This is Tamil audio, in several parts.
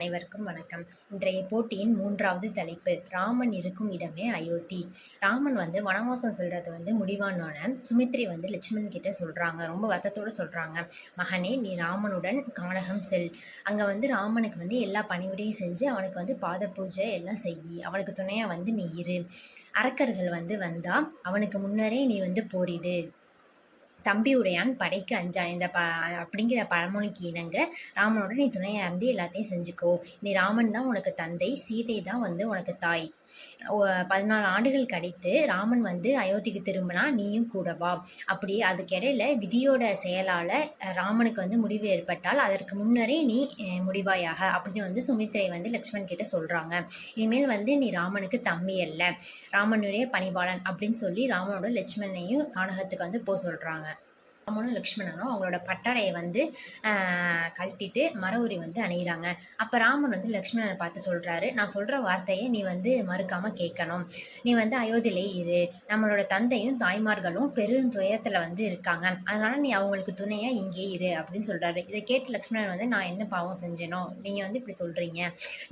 அனைவருக்கும் வணக்கம். இன்றைய போட்டியின் மூன்றாவது தலைப்பு ராமன் இருக்கும் இடமே அயோத்தி. ராமன் வந்து வனவாசம் செல்றது வந்து முடிவானோட சுமித்ரி வந்து லட்சுமணன் கிட்ட சொல்கிறாங்க ரொம்ப வத்தத்தோடு சொல்கிறாங்க மகனே நீ ராமனுடன் கானகம் செல். அங்கே வந்து ராமனுக்கு வந்து எல்லா பணிவிடையும் செஞ்சு அவனுக்கு வந்து பாத பூஜை எல்லாம் செய் அவனுக்கு துணையாக வந்து நீ இரு. அரக்கர்கள் வந்து வந்தால் அவனுக்கு முன்னரே நீ வந்து போரிடு. தம்பி உடையான் படைக்கு அஞ்சான் இந்த ப அப்படிங்கிற பழமொழிக்கு இணங்க ராமனோட நீ துணையாக இருந்து எல்லாத்தையும் செஞ்சுக்கோ. நீ ராமன் தான் உனக்கு தந்தை சீதை தான் வந்து உனக்கு தாய். பதினாலு ஆண்டுகள் கழித்து ராமன் வந்து அயோத்திக்கு திரும்பினா நீயும் கூட வா. அப்படி அதுக்கிடையில விதியோட செயலால் ராமனுக்கு வந்து முடிவு ஏற்பட்டால் அதற்கு முன்னரே நீ முடிவாயாக அப்படின்னு வந்து சுமித்ரை வந்து லக்ஷ்மண் கிட்ட சொல்கிறாங்க இனிமேல் வந்து நீ ராமனுக்கு தம்பி அல்ல. ராமனுடைய பணிபாளன் அப்படின்னு சொல்லி ராமனோட லட்சுமணனையும் கானகத்துக்கு வந்து போக சொல்கிறாங்க ராமனும் லக்ஷ்மணனும் அவங்களோட பட்டாடையை வந்து கழட்டிட்டு மர வந்து அணிகிறாங்க அப்போ ராமன் வந்து லக்ஷ்மணனை பார்த்து சொல்கிறாரு நான் சொல்கிற வார்த்தையை நீ வந்து மறுக்காமல் கேட்கணும். நீ வந்து அயோத்தியிலே இரு. நம்மளோட தந்தையும் தாய்மார்களும் பெரும் துயரத்தில் வந்து இருக்காங்க. அதனால் நீ அவங்களுக்கு துணையாக இங்கே இரு அப்படின்னு சொல்கிறாரு இதை கேட்டு லக்ஷ்மணன் வந்து நான் என்ன பாவம் செஞ்சேனோ? நீங்கள் வந்து இப்படி சொல்கிறீங்க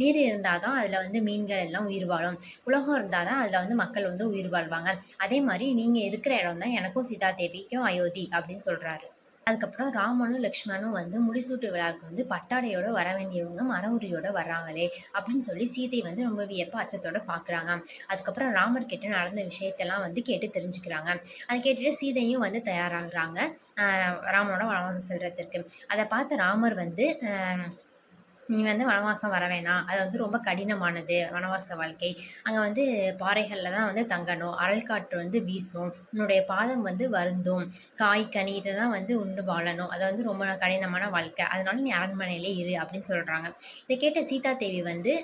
நீர் இருந்தால் தான் அதில் வந்து மீன்கள் எல்லாம் உயிர் வாழும். உலகம் இருந்தால் தான் அதில் வந்து மக்கள் வந்து உயிர் வாழ்வாங்க. அதே மாதிரி நீங்கள் இருக்கிற இடம் தான் எனக்கும் சீதா தேவிக்கும் அயோத்தி அப்படின்னு சொல்கிறாரு அதுக்கப்புறம் ராமனும் லக்ஷ்மணும் வந்து முடிசூட்டு விழாவுக்கு வந்து பட்டாடையோட வர வேண்டியவங்க மரவுரியோட வர்றாங்களே அப்படின்னு சொல்லி சீதை வந்து ரொம்ப வியப்ப அச்சத்தோட பார்க்குறாங்க அதுக்கப்புறம் ராமர் கிட்ட நடந்த விஷயத்தெல்லாம் வந்து கேட்டு தெரிஞ்சுக்கிறாங்க. அதை கேட்டுட்டு சீதையும் வந்து தயாராகிறாங்க. ராமனோட வனவாசம் செல்றதுக்கு. அதை பார்த்து ராமர் வந்து நீ வந்து வனவாசம் வர வேணாம். அது வந்து ரொம்ப கடினமானது வனவாச வாழ்க்கை. அங்கே வந்து பாறைகளில் தான் வந்து தங்கணும். அறல் காற்று வந்து வீசும். உன்னுடைய பாதம் வந்து வருந்தும். காய் கனி இதை தான் வந்து உண்டு வாழணும். அது வந்து ரொம்ப கடினமான வாழ்க்கை. அதனால நீ அரண்மனையிலே இரு அப்படின்னு சொல்கிறாங்க இதை கேட்ட சீதா தேவி வந்து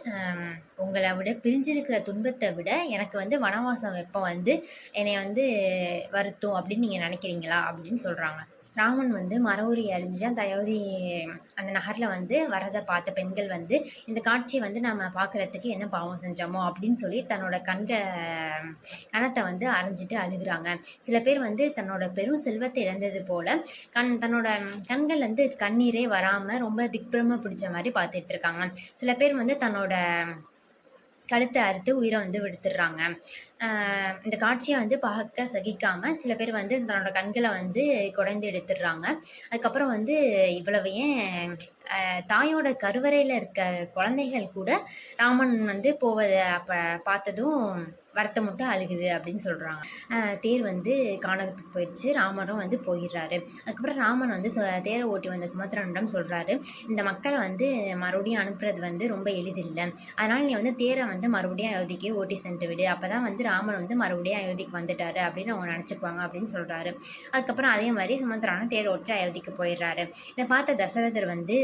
உங்களை விட பிரிஞ்சிருக்கிற துன்பத்தை விட எனக்கு வந்து வனவாசம் வெப்பம் வந்து என்னை வந்து வருத்தும் அப்படின்னு நீங்கள் நினைக்கிறீங்களா அப்படின்னு சொல்கிறாங்க ராமன் வந்து மர உரி அழிஞ்சு அந்த அயோத்தி அந்த நகரில் வந்து வரதை பார்த்த பெண்கள் வந்து இந்த காட்சியை வந்து நம்ம பார்க்குறதுக்கு என்ன பாவம் செஞ்சோமோ? அப்படின்னு சொல்லி தன்னோட கண்க கணத்தை வந்து அரைஞ்சிட்டு அழுகுறாங்க. சில பேர் வந்து தன்னோட பெரும் செல்வத்தை இழந்தது போல் கண் தன்னோட கண்கள் வந்து கண்ணீரே வராமல் ரொம்ப திக்பிரம பிடிச்ச மாதிரி பார்த்துட்டு இருக்காங்க. சில பேர் வந்து தன்னோட கழுத்தை அறுத்து உயிரை வந்து விடுத்துடுறாங்க. இந்த காட்சியை வந்து பார்க்க சகிக்காமல் சில பேர் வந்து தன்னோட கண்களை வந்து குறைந்து எடுத்துடுறாங்க. அதுக்கப்புறம் வந்து இவ்வளவு ஏன் தாயோட கருவறையில் இருக்க குழந்தைகள் கூட ராமன் வந்து போவதை அப்போ பார்த்ததும் வருத்தம் மட்டும் அழுகுது அப்படின்னு சொல்கிறாங்க தேர் வந்து கானகத்துக்கு போயிடுச்சு ராமரும் வந்து போயிடுறாரு. அதுக்கப்புறம் ராமன் வந்து தேரை ஓட்டி வந்த சுமத்ரனிடம் சொல்கிறாரு இந்த மக்களை வந்து மறுபடியும் அனுப்புறது வந்து ரொம்ப எளிதில்லை. அதனால் நீ வந்து தேரை வந்து மறுபடியும் அயோத்திக்கு ஓட்டி சென்று விடு. அப்போ தான் வந்து ராமன் வந்து மறுபடியும் அயோத்திக்கு வந்துட்டாரு அப்படின்னு அவங்க நினச்சிக்குவாங்க அப்படின்னு சொல்கிறாரு அதுக்கப்புறம் அதே மாதிரி சுமந்திரானும் தேர் ஓட்டி அயோத்திக்கு போயிடுறாரு. இதை பார்த்த தசரதர் வந்து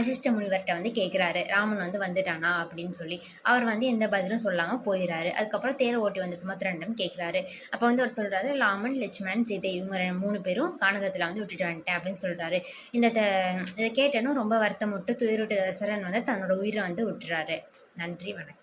அசிஷ்ட முனிவர்கிட்ட வந்து கேட்குறாரு ராமன் வந்து வந்துட்டானா? அப்படின்னு சொல்லி. அவர் வந்து எந்த பதிலும் சொல்லாமல் போயிடுறாரு. அதுக்கப்புறம் தேர் ஓட்டி வந்த சுமத்ரனிடம் கேட்குறாரு அப்போ வந்து அவர் சொல்கிறாரு ராமன் லட்சுமணன் சீதை இவங்க மூணு பேரும் கானகத்தில் வந்து விட்டுட்டு வந்துட்டேன் அப்படின்னு சொல்கிறாரு இந்த இதை கேட்டனும் ரொம்ப வருத்தம் விட்டு தசரன் வந்து தன்னோட உயிரை வந்து விட்டுறாரு. நன்றி வணக்கம்.